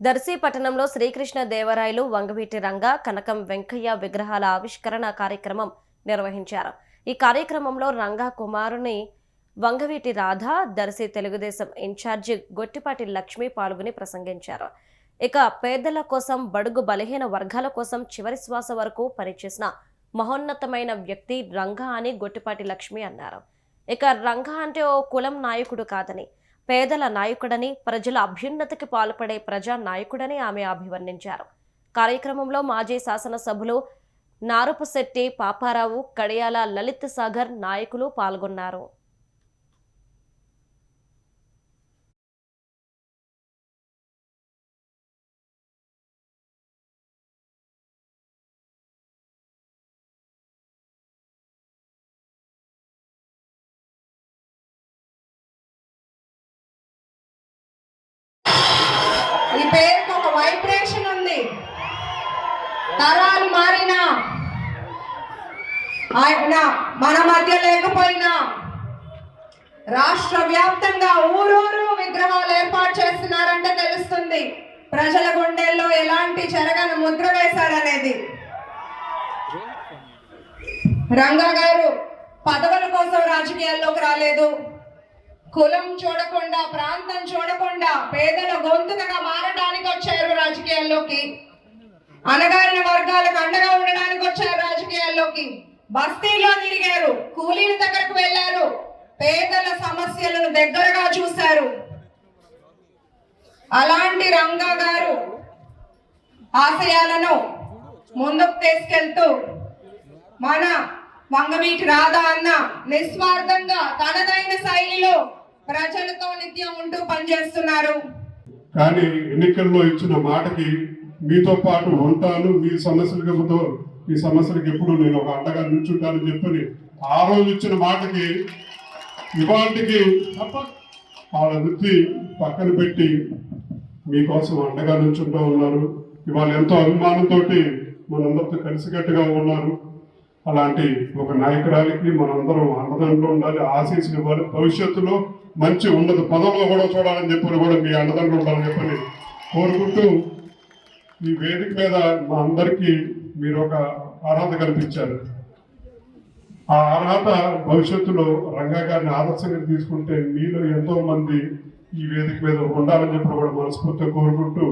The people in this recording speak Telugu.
దర్శి పట్టణంలో శ్రీకృష్ణ దేవరాయలు వంగవీటి రంగ కనకం వెంకయ్య విగ్రహాల ఆవిష్కరణ కార్యక్రమం నిర్వహించారు. ఈ కార్యక్రమంలో రంగా కుమారుని వంగవీటి రాధ దర్శి తెలుగుదేశం ఇన్ఛార్జి గొట్టిపాటి లక్ష్మి పాల్గొని ప్రసంగించారు. ఇక పేదల కోసం బడుగు బలహీన వర్గాల కోసం చివరి శ్వాస వరకు పనిచేసిన మహోన్నతమైన వ్యక్తి రంగా అని గొట్టిపాటి లక్ష్మి అన్నారు. ఇక రంగా అంటే ఓ కులం నాయకుడు కాదని పేదల నాయకుడని ప్రజల అభ్యున్నతికి పాల్పడే ప్రజా నాయకుడని ఆమె అభివర్ణించారు. కార్యక్రమంలో మాజీ శాసనసభ్యులు నారుపుశెట్టి పాపారావు కడియాల లలిత్ సాగర్ నాయకులు పాల్గొన్నారు. తరాలు మారినా ఆయన మన మధ్య లేకపోయినా రాష్ట్ర వ్యాప్తంగా ఊరూరు విగ్రహాలు ఏర్పాటు చేస్తున్నారంటే తెలుస్తుంది. ప్రజల గుండెల్లో ఎలాంటి చెరగని ముద్ర వేశారనేది. రంగా గారు పదవుల కోసం రాజకీయాల్లోకి రాలేదు. కులం చూడకుండా ప్రాంతం చూడకుండా పేదల గొంతుకగా మారడానికి వచ్చారు రాజకీయాల్లోకి. అనగారిన వర్గాలకు అండగా ఉండడానికి వచ్చారు రాజకీయాల్లోకి. బస్తీలో తిరిగారు కూలీల దగ్గరకు వెళ్ళారు. పేదల సమస్యలను దగ్గరగా చూశారు. అలాంటి రంగా గారు ఆశయాలను ముందుకు తీసుకెళ్తూ మన వంగవీటి రాధా అన్న నిస్వార్థంగా తనదైన శైలిలో ప్రజలతో నిత్యం ఉంటూ పనిచేస్తున్నారు. కానీ ఎన్నికల్లో ఇచ్చిన మాటకి మీతో పాటు ఉంటాను. మీ సమస్యలతో మీ సమస్యలకు ఎప్పుడు నేను ఒక అండగా నిల్చుంటానని చెప్పని ఆ రోజు ఇచ్చిన మాటకి ఇవాళకి వాళ్ళ వృత్తి పక్కన పెట్టి మీకోసం అండగా నిల్చుంటూ ఉన్నారు. ఇవాళ ఎంతో అభిమానంతో మనందరితో కలిసికట్టుగా ఉన్నారు. అలాంటి ఒక నాయకురాలికి మనందరం అండదండలు ఉండాలి ఆశీస్సులు ఇవ్వాలి. భవిష్యత్తులో మంచి ఉన్నత పదవులు కూడా చూడాలని చెప్పని కూడా మీ అండదండలు ఉండాలని చెప్పని కోరుకుంటూ ఈ వేదిక మీద మా అందరికీ మీరు ఒక అర్హత కల్పించారు. ఆ అర్హత భవిష్యత్తులో రంగా గారిని ఆదర్శంగా తీసుకుంటే మీలో ఎంతో మంది ఈ వేదిక మీద ఉండాలని చెప్పి కూడా మనస్ఫూర్తిగా కోరుకుంటూ